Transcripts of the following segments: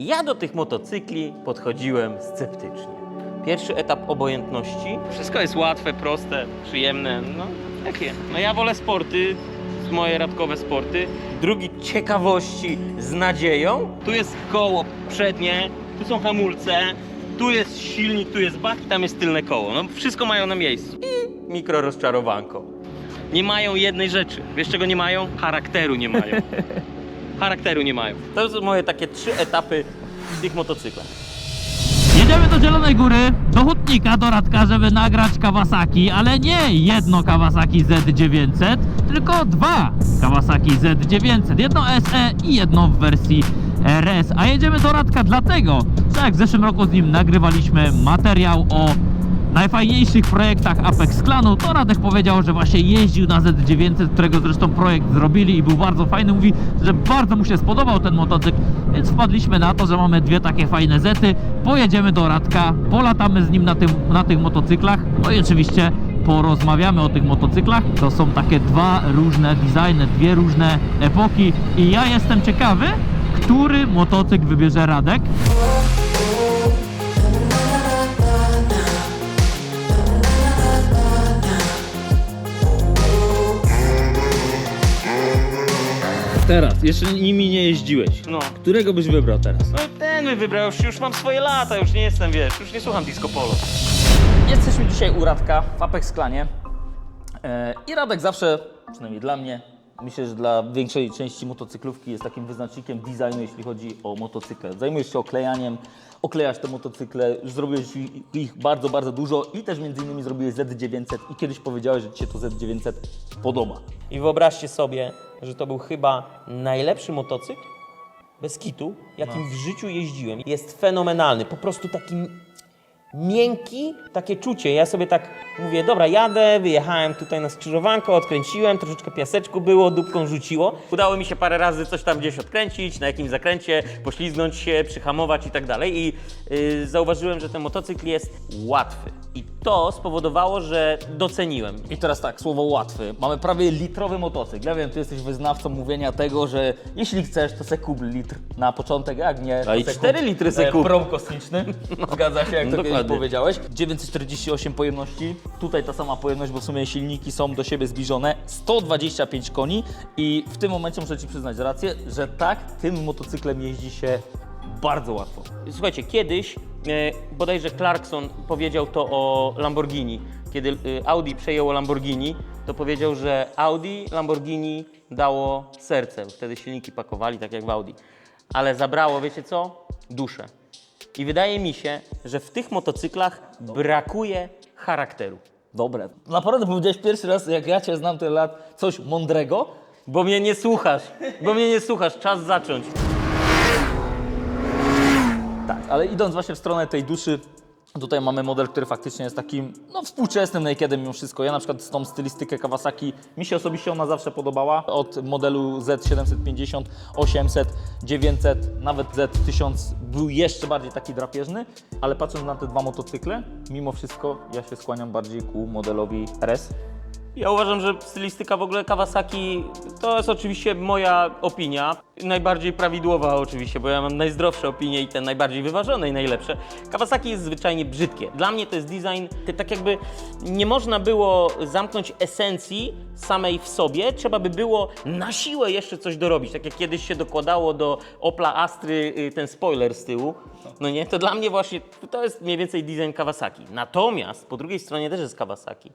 Ja do tych motocykli podchodziłem sceptycznie. Pierwszy etap obojętności. Wszystko jest łatwe, proste, przyjemne. No, jakie? No ja wolę sporty, moje radkowe sporty. Drugi ciekawości z nadzieją. Tu jest koło przednie, tu są hamulce, tu jest silnik, tu jest bak i tam jest tylne koło. No wszystko mają na miejscu. I mikro rozczarowanko. Nie mają jednej rzeczy. Wiesz czego nie mają? Charakteru nie mają. Charakteru nie mają. To są moje takie trzy etapy w tych motocyklach. Jedziemy do Zielonej Góry, do Hutnika, do Radka, żeby nagrać Kawasaki, ale nie jedno Kawasaki Z900, tylko dwa Kawasaki Z900. Jedno SE i jedno w wersji RS. A jedziemy do Radka dlatego, że jak w zeszłym roku z nim nagrywaliśmy materiał o najfajniejszych projektach Apex Clanu, to Radek powiedział, że właśnie jeździł na Z900, którego zresztą projekt zrobili i był bardzo fajny. Mówi, że bardzo mu się spodobał ten motocykl, więc wpadliśmy na to, że mamy dwie takie fajne Zety. Pojedziemy do Radka, polatamy z nim na, tym, na tych motocyklach, no i oczywiście porozmawiamy o tych motocyklach. To są takie dwa różne designy, dwie różne epoki i ja jestem ciekawy, który motocykl wybierze Radek. Teraz, jeszcze nimi nie jeździłeś. No. Którego byś wybrał teraz? No ten by wybrał, już, już mam swoje lata, już nie jestem, wiesz, już nie słucham disco polo. Jesteśmy dzisiaj u Radka w Apex Klanie. E, I Radek zawsze, przynajmniej dla mnie, myślę, że dla większej części motocyklówki jest takim wyznacznikiem designu, jeśli chodzi o motocykle. Zajmujesz się oklejaniem, oklejasz te motocykle, zrobiłeś ich- bardzo, bardzo dużo i też między innymi zrobiłeś Z900 i kiedyś powiedziałeś, że Ci się to Z900 podoba. I wyobraźcie sobie, że to był chyba najlepszy motocykl bez kitu, jakim w życiu jeździłem. Jest fenomenalny, po prostu taki miękki, takie czucie. Ja sobie tak mówię, dobra, jadę, wyjechałem tutaj na skrzyżowanko, odkręciłem, troszeczkę piaseczku było, dupką rzuciło. Udało mi się parę razy coś tam gdzieś odkręcić, na jakimś zakręcie, poślizgnąć się, przyhamować i tak dalej. I yy, zauważyłem, że ten motocykl jest łatwy. I to spowodowało, że doceniłem. I teraz tak, słowo łatwy. Mamy prawie litrowy motocykl. Ja wiem, ty jesteś wyznawcą mówienia tego, że jeśli chcesz, to se kup litr na początek, jak nie, No to i se cztery kup, litry se e, kup. Prom kosmiczny. Zgadza się, jak No to kiedyś powiedziałeś. 948 pojemności. Tutaj ta sama pojemność, bo w sumie silniki są do siebie zbliżone. 125 koni i w tym momencie muszę Ci przyznać rację, że tak, tym motocyklem jeździ się bardzo łatwo. Słuchajcie, kiedyś e, bodajże Clarkson powiedział to o Lamborghini. Kiedy e, Audi przejęło Lamborghini, to powiedział, że Audi Lamborghini dało serce. Wtedy silniki pakowali, tak jak w Audi. Ale zabrało, wiecie co? Duszę. I wydaje mi się, że w tych motocyklach brakuje charakteru. Dobre. Naprawdę powiedziałeś pierwszy raz, jak ja Cię znam tyle lat, coś mądrego, Bo mnie nie słuchasz, bo mnie nie słuchasz, czas zacząć. Tak, ale idąc właśnie w stronę tej duszy, tutaj mamy model, który faktycznie jest takim no, współczesnym nakedem mimo wszystko. Ja na przykład z tą stylistykę Kawasaki, mi się osobiście ona zawsze podobała. Od modelu Z750, 800, 900, nawet Z1000 był jeszcze bardziej taki drapieżny, ale patrząc na te dwa motocykle, mimo wszystko ja się skłaniam bardziej ku modelowi RS. Ja uważam, że stylistyka w ogóle Kawasaki to jest oczywiście moja opinia. Najbardziej prawidłowa oczywiście, bo ja mam najzdrowsze opinie i te najbardziej wyważone i najlepsze. Kawasaki jest zwyczajnie brzydkie. Dla mnie to jest design, ty, tak jakby nie można było zamknąć esencji samej w sobie, trzeba by było na siłę jeszcze coś dorobić. Tak jak kiedyś się dokładało do Opla Astry y, ten spoiler z tyłu. No nie, to dla mnie właśnie to jest mniej więcej design Kawasaki. Natomiast po drugiej stronie też jest Kawasaki.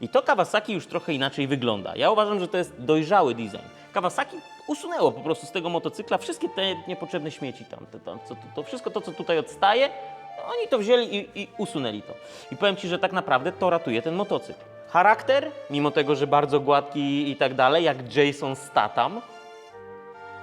I to Kawasaki już trochę inaczej wygląda. Ja uważam, że to jest dojrzały design. Kawasaki usunęło po prostu z tego motocykla wszystkie te niepotrzebne śmieci tam. To, to, to, to wszystko to, co tutaj odstaje, oni to wzięli i, i usunęli to. I powiem Ci, że tak naprawdę to ratuje ten motocykl. Charakter, mimo tego, że bardzo gładki i tak dalej, jak Jason Statham,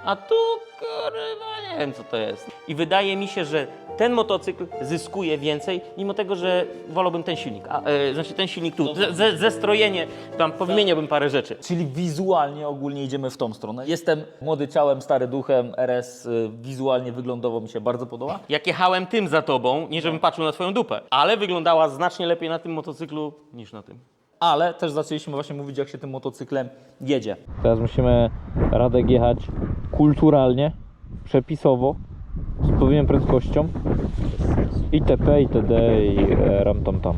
a tu, kurwa, nie wiem co to jest. I wydaje mi się, że ten motocykl zyskuje więcej, mimo tego, że wolałbym ten silnik. A, e, znaczy ten silnik tu, ze, ze, zestrojenie, tam powymieniałbym parę rzeczy. Czyli wizualnie ogólnie idziemy w tą stronę. Jestem młody ciałem, stary duchem, RS y, wizualnie wyglądowo mi się bardzo podoba. Jak jechałem tym za tobą, nie żebym patrzył na twoją dupę, ale wyglądała znacznie lepiej na tym motocyklu niż na tym. Ale też zaczęliśmy właśnie mówić, jak się tym motocyklem jedzie. Teraz musimy Radek jechać kulturalnie, przepisowo, z powinien prędkością itp, itd. i e, ram tam tam.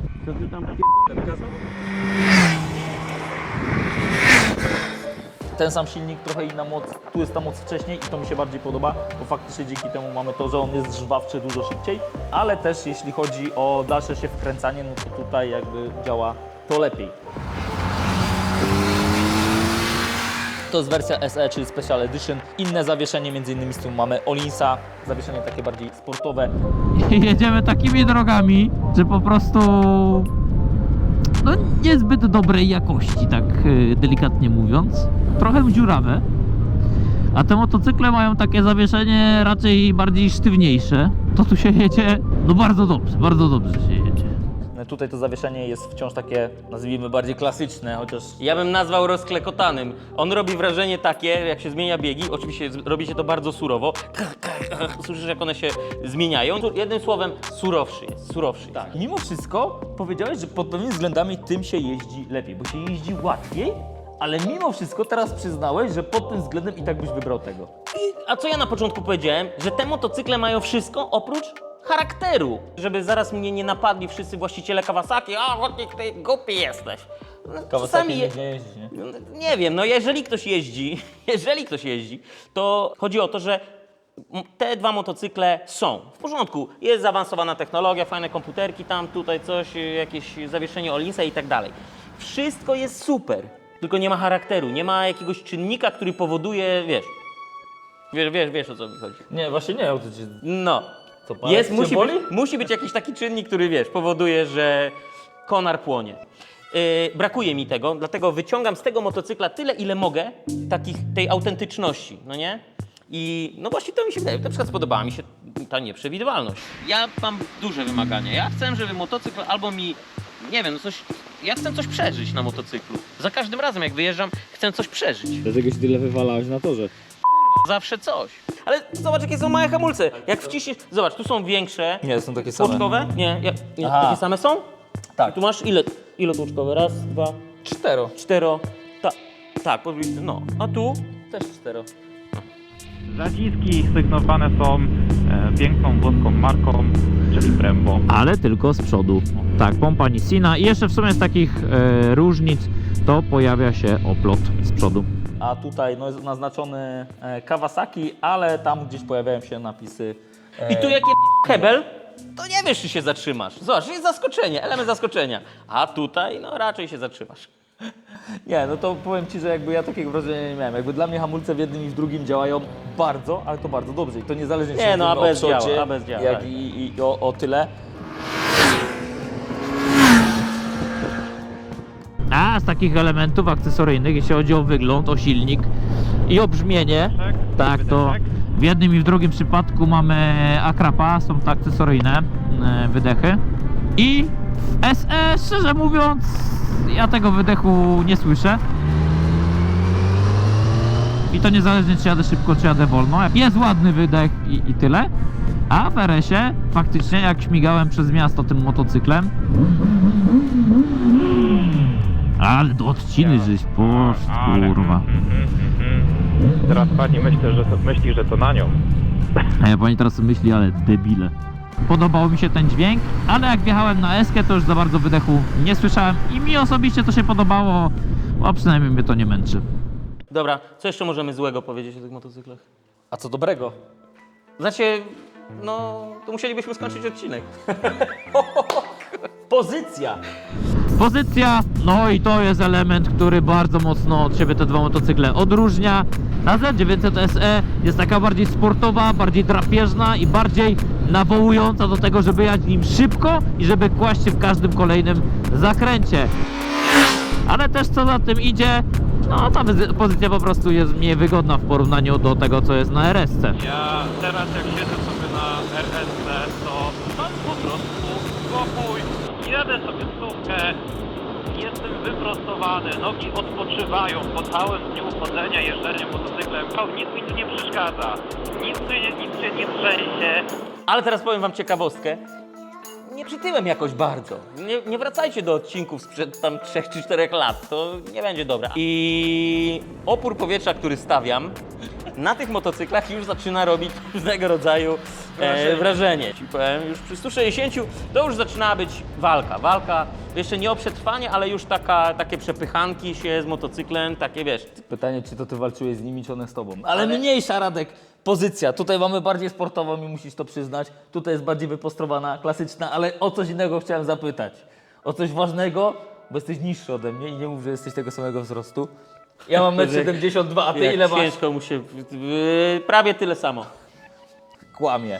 Ten sam silnik, trochę inna moc, tu jest ta moc wcześniej i to mi się bardziej podoba, bo faktycznie dzięki temu mamy to, że on jest żwawczy dużo szybciej, ale też jeśli chodzi o dalsze się wkręcanie, no to tutaj jakby działa to lepiej. To jest wersja SE, czyli Special Edition. Inne zawieszenie, między innymi z tym mamy Olinsa, zawieszenie takie bardziej sportowe. jedziemy takimi drogami, że po prostu no niezbyt dobrej jakości, tak y, delikatnie mówiąc. Trochę dziurawe. A te motocykle mają takie zawieszenie raczej bardziej sztywniejsze. To tu się jedzie no bardzo dobrze, bardzo dobrze się jedzie. Tutaj to zawieszenie jest wciąż takie, nazwijmy, bardziej klasyczne, chociaż Ja bym nazwał rozklekotanym. On robi wrażenie takie, jak się zmienia biegi. Oczywiście z- robi się to bardzo surowo. Słyszysz, jak one się zmieniają. Jednym słowem, surowszy jest, surowszy. jest. Tak. Mimo wszystko powiedziałeś, że pod pewnymi względami tym się jeździ lepiej, bo się jeździ łatwiej, ale mimo wszystko teraz przyznałeś, że pod tym względem i tak byś wybrał tego. A co ja na początku powiedziałem? Że te motocykle mają wszystko oprócz charakteru. Żeby zaraz mnie nie napadli wszyscy właściciele Kawasaki. A, chodnik, ty głupi jesteś. No, Kawasaki je- nie jeździ, nie? No, Nie wiem, no jeżeli ktoś jeździ, jeżeli ktoś jeździ, to chodzi o to, że te dwa motocykle są w porządku. Jest zaawansowana technologia, fajne komputerki tam, tutaj coś, jakieś zawieszenie Olinsa i tak dalej. Wszystko jest super, tylko nie ma charakteru, nie ma jakiegoś czynnika, który powoduje, wiesz, wiesz, wiesz, wiesz o co mi chodzi. Nie, właśnie nie, o to ci... No. Co, palec Jest, cię musi, boli? być, musi być jakiś taki czynnik, który wiesz, powoduje, że konar płonie. Yy, brakuje mi tego, dlatego wyciągam z tego motocykla tyle, ile mogę, takich, tej autentyczności, no nie? I no właśnie to mi się wydaje, na przykład spodobała mi się ta nieprzewidywalność. Ja mam duże wymagania. Ja chcę, żeby motocykl albo mi, nie wiem, no coś, ja chcę coś przeżyć na motocyklu. Za każdym razem jak wyjeżdżam, chcę coś przeżyć. Dlatego się tyle wywalałeś na torze. Zawsze coś. Ale zobacz, jakie są małe hamulce. Jak wciśniesz, zobacz, tu są większe, Nie, są takie same. Tłuczkowe? Nie, ja, nie Aha. takie same są? Tak. I tu masz ile, ile tłuczkowe? Raz, dwa, Cztero. cztero. Ta, tak, no. A tu? Też cztero. Zaciski sygnowane są e, piękną włoską marką, czyli Brembo. Ale tylko z przodu. Tak, pompa Nissina i jeszcze w sumie z takich e, różnic to pojawia się oplot z przodu. A tutaj no, jest naznaczony e, Kawasaki, ale tam gdzieś pojawiają się napisy... E, I tu jak je hebel, to nie wiesz, czy się zatrzymasz. Zobacz, jest zaskoczenie, element zaskoczenia. A tutaj, no raczej się zatrzymasz. Nie, no to powiem Ci, że jakby ja takiego wrażenia nie miałem. Jakby dla mnie hamulce w jednym i w drugim działają bardzo, ale to bardzo dobrze. I to niezależnie Nie, czy no, mówimy ABS o przodzie, działa, ABS działa, jak tak. i, i o, o tyle. A z takich elementów akcesoryjnych, jeśli chodzi o wygląd, o silnik i o brzmienie, tak to wydechek. w jednym i w drugim przypadku mamy akrapa, są to akcesoryjne e, wydechy. I w SE, szczerze mówiąc, ja tego wydechu nie słyszę. I to niezależnie czy jadę szybko, czy jadę wolno. Jest ładny wydech i, i tyle. A w RS-ie faktycznie jak śmigałem przez miasto tym motocyklem, ale do odciny żeś poszedł, Ale- kurwa. Mhm, mhm. Teraz pani myśli, że to, myśli, że to na nią. A ja pani teraz myśli, ale debile. Podobał mi się ten dźwięk, ale jak wjechałem na Eskę, to już za bardzo wydechu nie słyszałem i mi osobiście to się podobało, a przynajmniej mnie to nie męczy. Dobra, co jeszcze możemy złego powiedzieć o tych motocyklach? A co dobrego? Znaczy, no, to musielibyśmy skończyć odcinek. Pozycja! Pozycja, no i to jest element, który bardzo mocno od siebie te dwa motocykle odróżnia. Na Z900 SE jest taka bardziej sportowa, bardziej drapieżna i bardziej nawołująca do tego, żeby jechać nim szybko i żeby kłaść się w każdym kolejnym zakręcie. Ale też co za tym idzie, no ta pozycja po prostu jest mniej wygodna w porównaniu do tego, co jest na RS-ce. Ja teraz jak siedzę nogi odpoczywają po całym dniu chodzenia, jeżdżenia motocyklem, O, nic mi tu nie przeszkadza, nic, nic się nie trzęsie, Ale teraz powiem wam ciekawostkę. Nie przytyłem jakoś bardzo. Nie, nie wracajcie do odcinków sprzed tam 3 czy 4 lat. To nie będzie dobre. I opór powietrza, który stawiam, na tych motocyklach już zaczyna robić różnego rodzaju e, wrażenie. Ci powiem, już przy 160 to już zaczyna być walka. Walka jeszcze nie o przetrwanie, ale już taka, takie przepychanki się z motocyklem, takie wiesz. Pytanie, czy to ty walczyłeś z nimi, czy one z tobą. Ale, mniejsza, Radek, pozycja. Tutaj mamy bardziej sportową i musisz to przyznać. Tutaj jest bardziej wypostrowana, klasyczna, ale o coś innego chciałem zapytać. O coś ważnego, bo jesteś niższy ode mnie i nie mów, że jesteś tego samego wzrostu. Ja mam 1,72 m, a ty Jak ile masz? Ciężko mu się, yy, prawie tyle samo. Kłamie.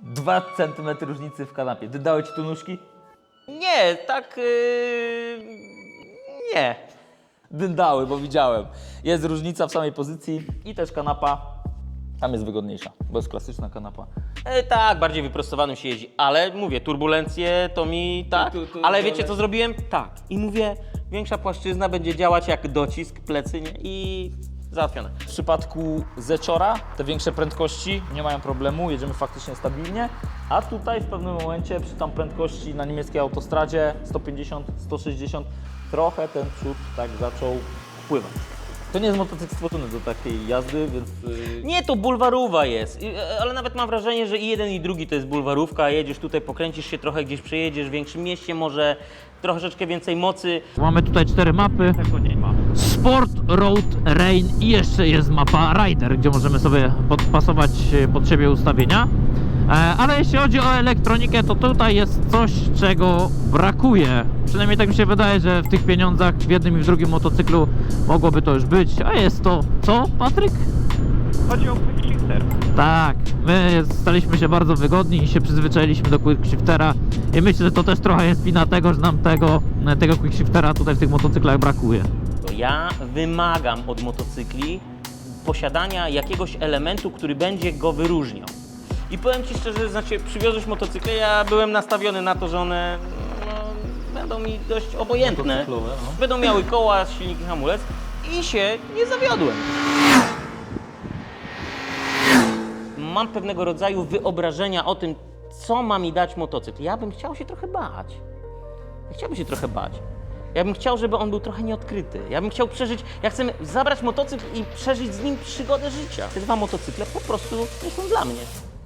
2 cm różnicy w kanapie. Dydały ci tu nóżki? Nie, tak. Yy, nie. Dyndały, bo widziałem. Jest różnica w samej pozycji i też kanapa tam jest wygodniejsza, bo jest klasyczna kanapa. E, tak, bardziej wyprostowanym się jeździ, ale mówię, turbulencje to mi tak. Tu- tu- ale tu- wiecie co zrobiłem? Tak. I mówię, większa płaszczyzna będzie działać jak docisk plecy nie? i załatwione. W przypadku Zeczora te większe prędkości nie mają problemu, jedziemy faktycznie stabilnie, a tutaj w pewnym momencie przy tam prędkości na niemieckiej autostradzie 150, 160 trochę ten przód tak zaczął wpływać. To nie jest motocykl stworzony do takiej jazdy, więc yy, Nie, to bulwarówa jest, I- e, ale nawet mam wrażenie, że i jeden i drugi to jest bulwarówka. Jedziesz tutaj, pokręcisz się trochę, gdzieś przejedziesz w większym mieście, może troszeczkę więcej mocy. Mamy tutaj cztery mapy. Sport, Road, Rain i jeszcze jest mapa Rider, gdzie możemy sobie podpasować e, pod siebie ustawienia. E, Ale jeśli chodzi o elektronikę, to tutaj jest coś, czego brakuje. Przynajmniej tak mi się wydaje, że w tych pieniądzach w jednym i w drugim motocyklu mogłoby to już być. A jest to co, Patryk? Chodzi o quick shifter. Tak, my staliśmy się bardzo wygodni i się przyzwyczailiśmy do quickshiftera i myślę, że to też trochę jest wina tego, że nam tego, tego quickshiftera tutaj w tych motocyklach brakuje. Ja wymagam od motocykli posiadania jakiegoś elementu, który będzie go wyróżniał. I powiem Ci szczerze, znaczy przywiozłeś motocykle, ja byłem nastawiony na to, że one no, będą mi dość obojętne. No. Będą miały koła, silnik i hamulec i się nie zawiodłem. Mam pewnego rodzaju wyobrażenia o tym, co ma mi dać motocykl. Ja bym chciał się trochę bać. Chciałbym się trochę bać. Ja bym chciał, żeby on był trochę nieodkryty. Ja bym chciał przeżyć, ja chcę zabrać motocykl i przeżyć z nim przygodę życia. Te dwa motocykle po prostu nie są dla mnie.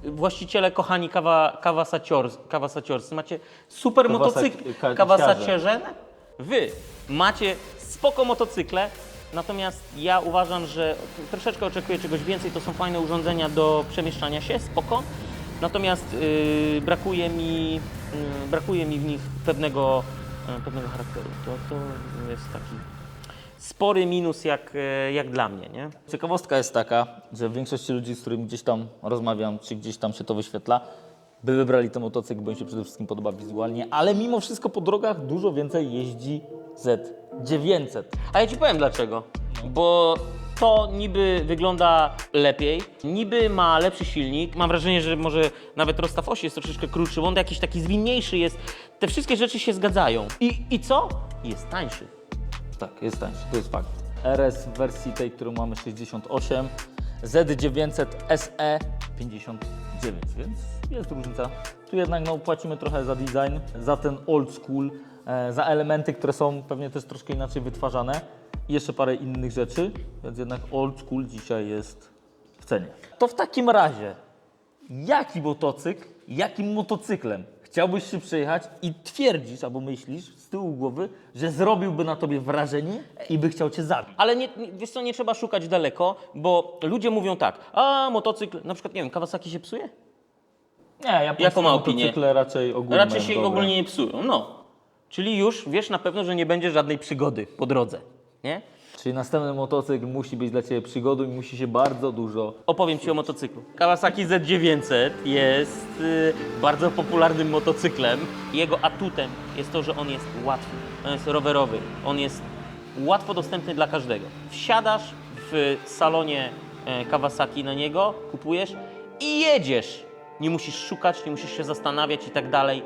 Właściciele, kochani kawa, kawasaciors, kawasaciorscy, macie super Kawasaki- motocykl. ka- Kawasacierze. Wy macie spoko motocykle, natomiast ja uważam, że troszeczkę oczekuję czegoś więcej. To są fajne urządzenia do przemieszczania się, spoko. Natomiast yy, brakuje, mi, yy, brakuje mi w nich pewnego, pewnego charakteru. To, to jest taki spory minus jak, yy, jak dla mnie, nie? Ciekawostka jest taka, że większość ludzi, z którymi gdzieś tam rozmawiam, czy gdzieś tam się to wyświetla, by wybrali ten motocykl, bo im się przede wszystkim podoba wizualnie, ale mimo wszystko po drogach dużo więcej jeździ Z900. A ja ci powiem dlaczego. Bo to niby wygląda lepiej, niby ma lepszy silnik. Mam wrażenie, że może nawet rozstaw osi jest troszeczkę krótszy, on jakiś taki zwinniejszy jest. Te wszystkie rzeczy się zgadzają. I, i co? Jest tańszy. Tak, jest tańszy, to jest fakt. RS w wersji tej, którą mamy 68, Z900 SE 59, więc jest różnica. Tu jednak no, płacimy trochę za design, za ten old school, e, za elementy, które są pewnie też troszkę inaczej wytwarzane i jeszcze parę innych rzeczy, więc jednak old school dzisiaj jest w cenie. To w takim razie, jaki motocykl, jakim motocyklem chciałbyś się przejechać i twierdzisz albo myślisz z tyłu głowy, że zrobiłby na tobie wrażenie i by chciał cię zabić? Ale nie, nie- wiesz co, nie trzeba szukać daleko, bo ludzie mówią tak, a motocykl, na przykład, nie wiem, Kawasaki się psuje? Nie, ja Jaką ma opinię? motocykle raczej ogólnie Raczej się dobre. ogólnie nie psują, no. Czyli już wiesz na pewno, że nie będzie żadnej przygody po drodze, nie? Czyli następny motocykl musi być dla ciebie przygodą i musi się bardzo dużo... Opowiem Ci o motocyklu. Kawasaki Z900 jest y, bardzo popularnym motocyklem. Jego atutem jest to, że on jest łatwy, on jest rowerowy, on jest łatwo dostępny dla każdego. Wsiadasz w salonie e, Kawasaki na niego, kupujesz i jedziesz. Nie musisz szukać, nie musisz się zastanawiać i tak dalej.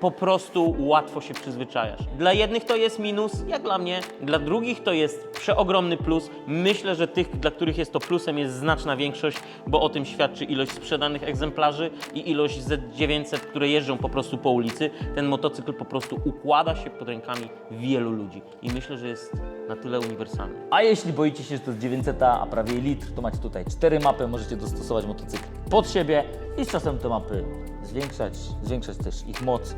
Po prostu łatwo się przyzwyczajasz. Dla jednych to jest minus, jak dla mnie, dla drugich to jest przeogromny plus. Myślę, że tych, dla których jest to plusem, jest znaczna większość, bo o tym świadczy ilość sprzedanych egzemplarzy i ilość Z900, które jeżdżą po prostu po ulicy. Ten motocykl po prostu układa się pod rękami wielu ludzi i myślę, że jest na tyle uniwersalny. A jeśli boicie się, że to jest 900, a prawie litr, to macie tutaj cztery mapy, możecie dostosować motocykl pod siebie i z czasem te mapy zwiększać, zwiększać też ich moc.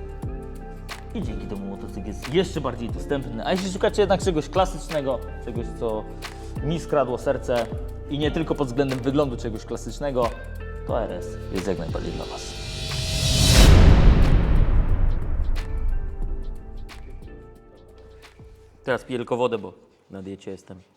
I dzięki temu motocykl jest jeszcze bardziej dostępny. A jeśli szukacie jednak czegoś klasycznego, czegoś co mi skradło serce i nie tylko pod względem wyglądu czegoś klasycznego, to RS jest jak najbardziej dla Was. Teraz piję tylko wodę, bo na diecie jestem.